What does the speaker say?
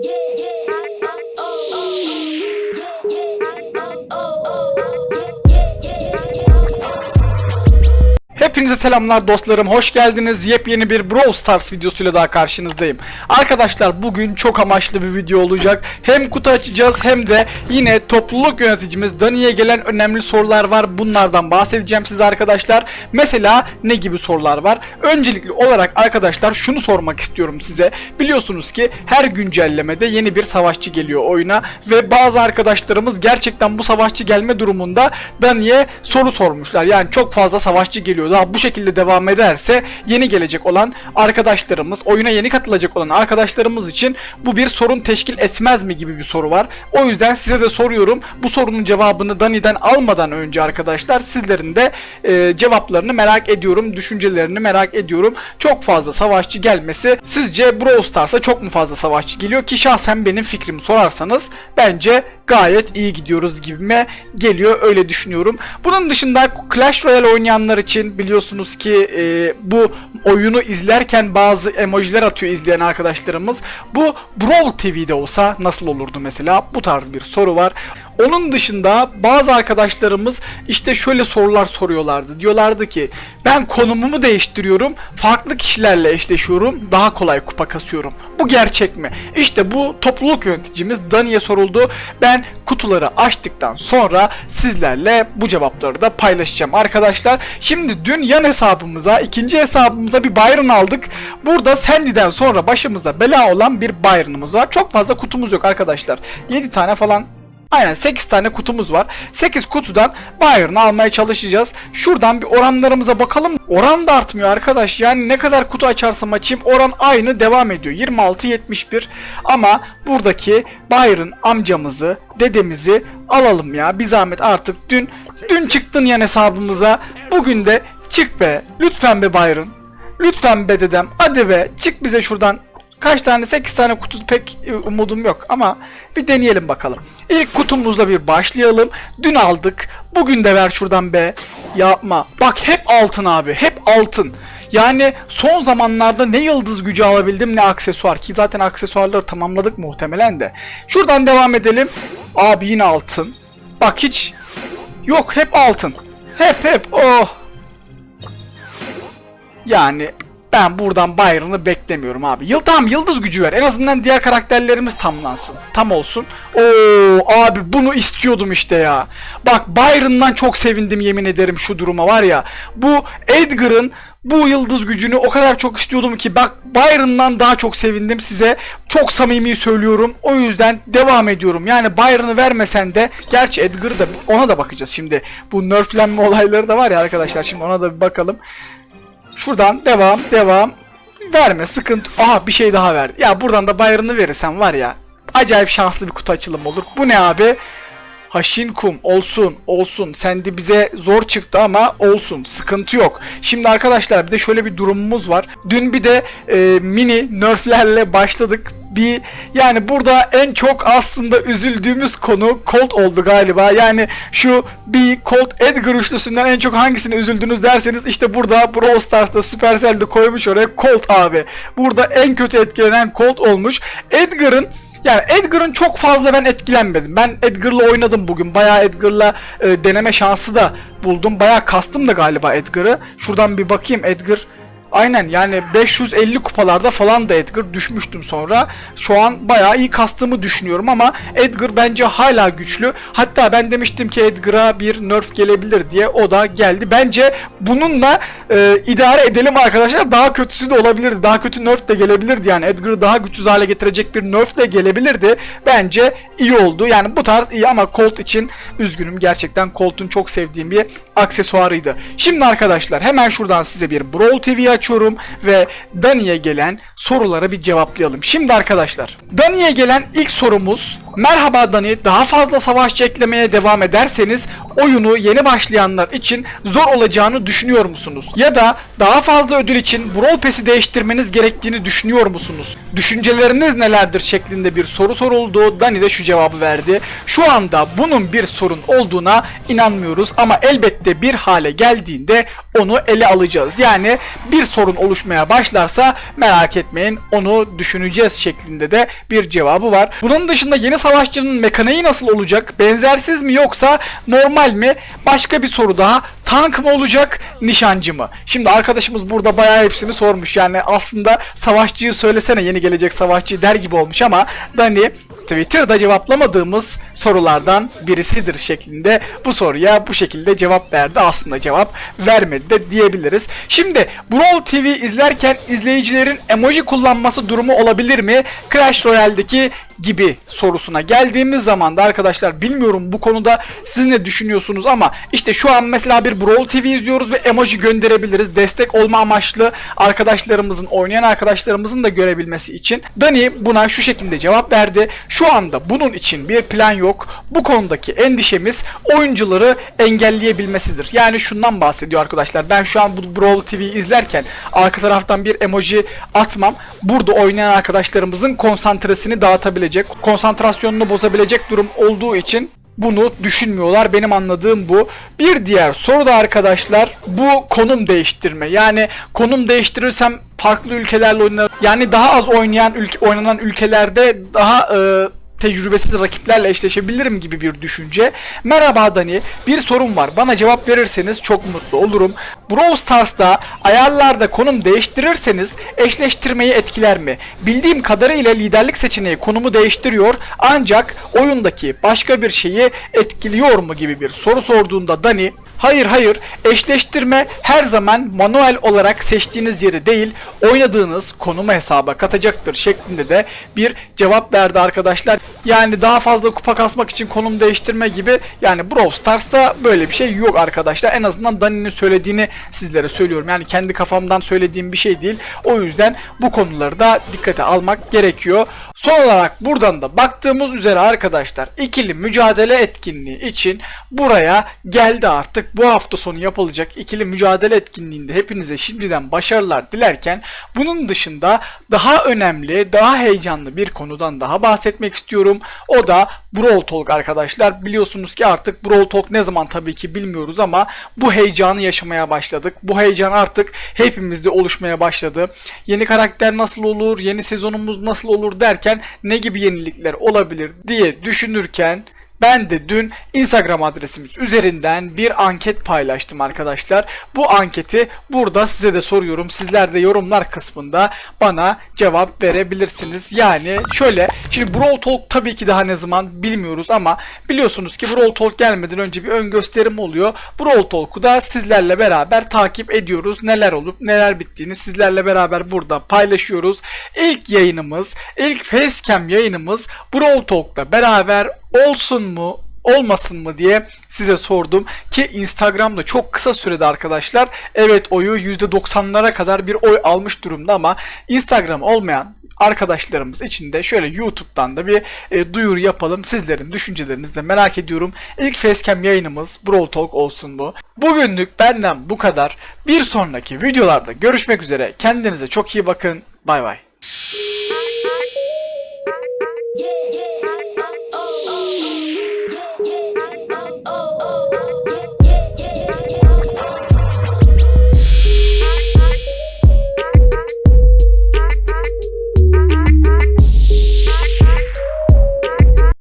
Yeah, Hepinize selamlar dostlarım. Hoş geldiniz. Yepyeni bir Brawl Stars videosuyla daha karşınızdayım. Arkadaşlar bugün çok amaçlı bir video olacak. Hem kutu açacağız hem de yine topluluk yöneticimiz Dani'ye gelen önemli sorular var. Bunlardan bahsedeceğim size arkadaşlar. Mesela ne gibi sorular var? Öncelikli olarak arkadaşlar şunu sormak istiyorum size. Biliyorsunuz ki her güncellemede yeni bir savaşçı geliyor oyuna ve bazı arkadaşlarımız gerçekten bu savaşçı gelme durumunda Dani'ye soru sormuşlar. Yani çok fazla savaşçı geliyor. Daha bu şekilde devam ederse yeni gelecek olan arkadaşlarımız, oyuna yeni katılacak olan arkadaşlarımız için bu bir sorun teşkil etmez mi gibi bir soru var. O yüzden size de soruyorum. Bu sorunun cevabını Dani'den almadan önce arkadaşlar sizlerin de e, cevaplarını merak ediyorum. Düşüncelerini merak ediyorum. Çok fazla savaşçı gelmesi sizce Brawl Stars'a çok mu fazla savaşçı geliyor ki şahsen benim fikrimi sorarsanız bence gayet iyi gidiyoruz gibime geliyor öyle düşünüyorum. Bunun dışında Clash Royale oynayanlar için biliyorsunuz ki e, bu oyunu izlerken bazı emojiler atıyor izleyen arkadaşlarımız. Bu Brawl TV'de olsa nasıl olurdu mesela? Bu tarz bir soru var. Onun dışında bazı arkadaşlarımız işte şöyle sorular soruyorlardı. Diyorlardı ki ben konumumu değiştiriyorum, farklı kişilerle eşleşiyorum, daha kolay kupa kasıyorum. Bu gerçek mi? İşte bu topluluk yöneticimiz Dani'ye soruldu. Ben kutuları açtıktan sonra sizlerle bu cevapları da paylaşacağım arkadaşlar. Şimdi dün yan hesabımıza, ikinci hesabımıza bir Byron aldık. Burada Sandy'den sonra başımıza bela olan bir Byron'ımız var. Çok fazla kutumuz yok arkadaşlar. 7 tane falan Aynen 8 tane kutumuz var. 8 kutudan Bayern'ı almaya çalışacağız. Şuradan bir oranlarımıza bakalım. Oran da artmıyor arkadaş. Yani ne kadar kutu açarsam açayım oran aynı devam ediyor. 26-71 ama buradaki Bayern amcamızı, dedemizi alalım ya. Bir zahmet artık dün dün çıktın yan hesabımıza. Bugün de çık be. Lütfen be Bayern. Lütfen be dedem. Hadi be çık bize şuradan Kaç tane? 8 tane kutu pek e, umudum yok ama bir deneyelim bakalım. İlk kutumuzla bir başlayalım. Dün aldık. Bugün de ver şuradan be. Yapma. Bak hep altın abi. Hep altın. Yani son zamanlarda ne yıldız gücü alabildim ne aksesuar ki zaten aksesuarları tamamladık muhtemelen de. Şuradan devam edelim. Abi yine altın. Bak hiç yok hep altın. Hep hep oh. Yani ben buradan Byron'ı beklemiyorum abi. Yıl tamam yıldız gücü ver. En azından diğer karakterlerimiz tamlansın. Tam olsun. Oo abi bunu istiyordum işte ya. Bak Byron'dan çok sevindim yemin ederim şu duruma var ya. Bu Edgar'ın bu yıldız gücünü o kadar çok istiyordum ki bak Byron'dan daha çok sevindim size. Çok samimi söylüyorum. O yüzden devam ediyorum. Yani Byron'ı vermesen de gerçi Edgar'ı da ona da bakacağız şimdi. Bu nerflenme olayları da var ya arkadaşlar. Şimdi ona da bir bakalım. Şuradan devam devam. Verme sıkıntı. Aha bir şey daha verdi. Ya buradan da Byron'ı verirsen var ya. Acayip şanslı bir kutu açılımı olur. Bu ne abi? Haşin kum olsun olsun. Sendi bize zor çıktı ama olsun. Sıkıntı yok. Şimdi arkadaşlar bir de şöyle bir durumumuz var. Dün bir de e, mini nerflerle başladık. Bir yani burada en çok aslında üzüldüğümüz konu Colt oldu galiba. Yani şu bir Colt Edgar üçlüsünden en çok hangisine üzüldünüz derseniz işte burada Brawl Stars'ta Supercell'de koymuş oraya Colt abi. Burada en kötü etkilenen Colt olmuş. Edgar'ın yani Edgar'ın çok fazla ben etkilenmedim. Ben Edgar'la oynadım bugün. Bayağı Edgar'la e, deneme şansı da buldum. Bayağı kastım da galiba Edgar'ı. Şuradan bir bakayım Edgar. Aynen yani 550 kupalarda falan da Edgar düşmüştüm sonra. Şu an bayağı iyi kastığımı düşünüyorum ama Edgar bence hala güçlü. Hatta ben demiştim ki Edgar'a bir nerf gelebilir diye o da geldi. Bence bununla e, idare edelim arkadaşlar. Daha kötüsü de olabilirdi. Daha kötü nerf de gelebilirdi yani. Edgar'ı daha güçsüz hale getirecek bir nerf de gelebilirdi. Bence iyi oldu. Yani bu tarz iyi ama Colt için üzgünüm. Gerçekten Colt'un çok sevdiğim bir aksesuarıydı. Şimdi arkadaşlar hemen şuradan size bir Brawl TV açıyorum ve Dani'ye gelen sorulara bir cevaplayalım. Şimdi arkadaşlar Dani'ye gelen ilk sorumuz Merhaba Dani daha fazla savaşçı eklemeye devam ederseniz oyunu yeni başlayanlar için zor olacağını düşünüyor musunuz? Ya da daha fazla ödül için Brawl Pass'i değiştirmeniz gerektiğini düşünüyor musunuz? Düşünceleriniz nelerdir şeklinde bir soru soruldu. Dani de şu cevabı verdi. Şu anda bunun bir sorun olduğuna inanmıyoruz ama elbette bir hale geldiğinde onu ele alacağız. Yani bir sorun oluşmaya başlarsa merak etmeyin onu düşüneceğiz şeklinde de bir cevabı var. Bunun dışında yeni savaşçının mekaniği nasıl olacak? Benzersiz mi yoksa normal mi? Başka bir soru daha. Tank mı olacak, nişancı mı? Şimdi arkadaşımız burada bayağı hepsini sormuş. Yani aslında savaşçıyı söylesene yeni gelecek savaşçı der gibi olmuş ama Dani Twitter'da cevaplamadığımız sorulardan birisidir şeklinde bu soruya bu şekilde cevap verdi. Aslında cevap vermedi de diyebiliriz. Şimdi Brawl TV izlerken izleyicilerin emoji kullanması durumu olabilir mi? Clash Royale'deki gibi sorusuna geldiğimiz zaman da arkadaşlar bilmiyorum bu konuda siz ne düşünüyorsunuz ama işte şu an mesela bir Brawl TV izliyoruz ve emoji gönderebiliriz. Destek olma amaçlı arkadaşlarımızın, oynayan arkadaşlarımızın da görebilmesi için. Dani buna şu şekilde cevap verdi. Şu anda bunun için bir plan yok. Bu konudaki endişemiz oyuncuları engelleyebilmesidir. Yani şundan bahsediyor arkadaşlar. Ben şu an bu Brawl TV izlerken arka taraftan bir emoji atmam. Burada oynayan arkadaşlarımızın konsantresini dağıtabilecek, konsantrasyonunu bozabilecek durum olduğu için bunu düşünmüyorlar. Benim anladığım bu. Bir diğer soru da arkadaşlar bu konum değiştirme. Yani konum değiştirirsem farklı ülkelerle oynar. Yani daha az oynayan ülke, oynanan ülkelerde daha e, tecrübesiz rakiplerle eşleşebilirim gibi bir düşünce. Merhaba Dani, bir sorun var. Bana cevap verirseniz çok mutlu olurum. Brawl Stars'ta ayarlarda konum değiştirirseniz eşleştirmeyi etkiler mi? Bildiğim kadarıyla liderlik seçeneği konumu değiştiriyor ancak oyundaki başka bir şeyi etkiliyor mu gibi bir soru sorduğunda Dani Hayır hayır eşleştirme her zaman manuel olarak seçtiğiniz yeri değil oynadığınız konumu hesaba katacaktır şeklinde de bir cevap verdi arkadaşlar. Yani daha fazla kupa kasmak için konum değiştirme gibi yani Brawl Stars'ta böyle bir şey yok arkadaşlar. En azından Dani'nin söylediğini sizlere söylüyorum. Yani kendi kafamdan söylediğim bir şey değil. O yüzden bu konuları da dikkate almak gerekiyor. Son olarak buradan da baktığımız üzere arkadaşlar ikili mücadele etkinliği için buraya geldi artık. Bu hafta sonu yapılacak ikili mücadele etkinliğinde hepinize şimdiden başarılar dilerken bunun dışında daha önemli, daha heyecanlı bir konudan daha bahsetmek istiyorum. O da Brawl Talk arkadaşlar. Biliyorsunuz ki artık Brawl Talk ne zaman tabii ki bilmiyoruz ama bu heyecanı yaşamaya başladık. Bu heyecan artık hepimizde oluşmaya başladı. Yeni karakter nasıl olur, yeni sezonumuz nasıl olur derken ne gibi yenilikler olabilir diye düşünürken ben de dün Instagram adresimiz üzerinden bir anket paylaştım arkadaşlar. Bu anketi burada size de soruyorum. Sizler de yorumlar kısmında bana cevap verebilirsiniz. Yani şöyle, şimdi Brawl Talk tabii ki daha ne zaman bilmiyoruz ama biliyorsunuz ki Brawl Talk gelmeden önce bir ön gösterim oluyor. Brawl Talk'u da sizlerle beraber takip ediyoruz. Neler olup neler bittiğini sizlerle beraber burada paylaşıyoruz. İlk yayınımız, ilk Facecam yayınımız Brawl Talk'ta beraber olsun mu olmasın mı diye size sordum ki Instagram'da çok kısa sürede arkadaşlar evet oyu %90'lara kadar bir oy almış durumda ama Instagram olmayan arkadaşlarımız için de şöyle YouTube'dan da bir e, duyuru yapalım. Sizlerin düşüncelerinizi de merak ediyorum. İlk Facecam yayınımız Brawl Talk olsun bu. Bugünlük benden bu kadar. Bir sonraki videolarda görüşmek üzere. Kendinize çok iyi bakın. Bay bay.